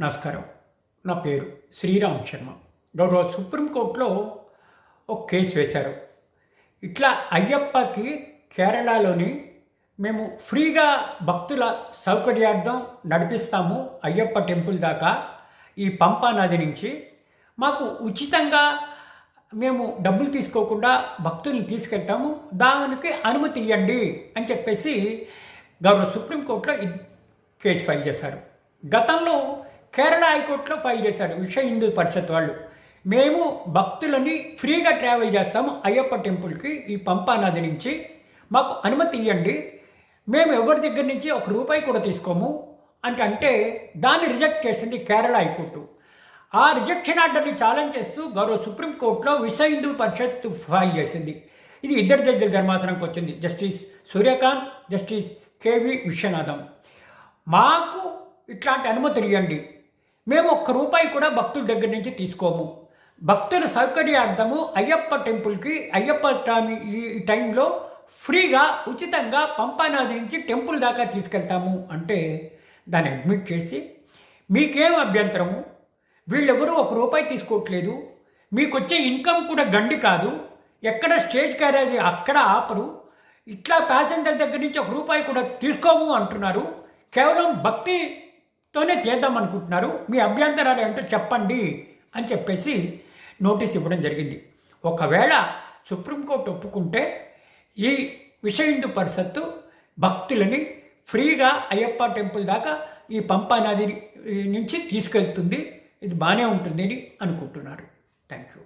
నమస్కారం. నా పేరు శ్రీరామ్ శర్మ. గౌరవ సుప్రీంకోర్టులో ఒక కేసు వేశారు. ఇట్లా అయ్యప్పకి కేరళలోని మేము ఫ్రీగా భక్తుల సౌకర్యార్థం నడిపిస్తాము అయ్యప్ప టెంపుల్ దాకా ఈ పంపా నది నుంచి. మాకు ఉచితంగా మేము డబ్బులు తీసుకోకుండా భక్తుల్ని తీసుకెళ్తాము. దానికి అనుమతి ఇవ్వండి అని చెప్పేసి గౌరవ సుప్రీంకోర్టులో కేసు ఫైల్ చేశారు. గతంలో కేరళ హైకోర్టులో ఫైల్ చేశారు విశ్వ హిందూ పరిషత్ వాళ్ళు. మేము భక్తులని ఫ్రీగా ట్రావెల్ చేస్తాము అయ్యప్ప టెంపుల్కి ఈ పంపా నది నుంచి. మాకు అనుమతి ఇవ్వండి మేము ఎవరి దగ్గర నుంచి ఒక రూపాయి కూడా తీసుకోము అంటే అంటే దాన్ని రిజెక్ట్ చేసింది కేరళ హైకోర్టు. ఆ రిజెక్షన్ ఆర్డర్ని ఛాలెంజ్ చేస్తూ గౌరవ సుప్రీంకోర్టులో విశ్వ హిందూ పరిషత్ ఫైల్ చేసింది. ఇది ఇద్దరు జడ్జిల ధర్మాసనంకి వచ్చింది. Justice Surya Kant justice KV Viswanathan. మాకు ఇట్లాంటి అనుమతులు ఇవ్వండి మేము ఒక్క రూపాయి కూడా భక్తుల దగ్గర నుంచి తీసుకోము. భక్తుల సౌకర్యార్థము అయ్యప్ప టెంపుల్కి అయ్యప్ప స్వామి ఈ టైంలో ఫ్రీగా ఉచితంగా పంపానాది నుంచి టెంపుల్ దాకా తీసుకెళ్తాము అంటే దాన్ని అడ్మిట్ చేసి మీకేం అభ్యంతరము? వీళ్ళెవరూ ఒక రూపాయి తీసుకోవట్లేదు. మీకు వచ్చే ఇన్కమ్ కూడా గండి కాదు. ఎక్కడ స్టేజ్ క్యారేజ్ అక్కడ ఆపరు. ఇట్లా ప్యాసింజర్ దగ్గర నుంచి ఒక రూపాయి కూడా తీసుకోము అంటున్నారు. కేవలం భక్తి తోనే చేద్దాం అనుకుంటున్నారు. మీ అభ్యంతరాలు ఏంటో చెప్పండి అని చెప్పేసి నోటీస్ ఇవ్వడం జరిగింది. ఒకవేళ సుప్రీంకోర్టు ఒప్పుకుంటే ఈ విశ్వ హిందూ పరిషత్తు భక్తులని ఫ్రీగా అయ్యప్ప టెంపుల్ దాకా ఈ పంపా నది నుంచి తీసుకెళ్తుంది. ఇది బాగానే ఉంటుంది అని అనుకుంటున్నారు. Thank you.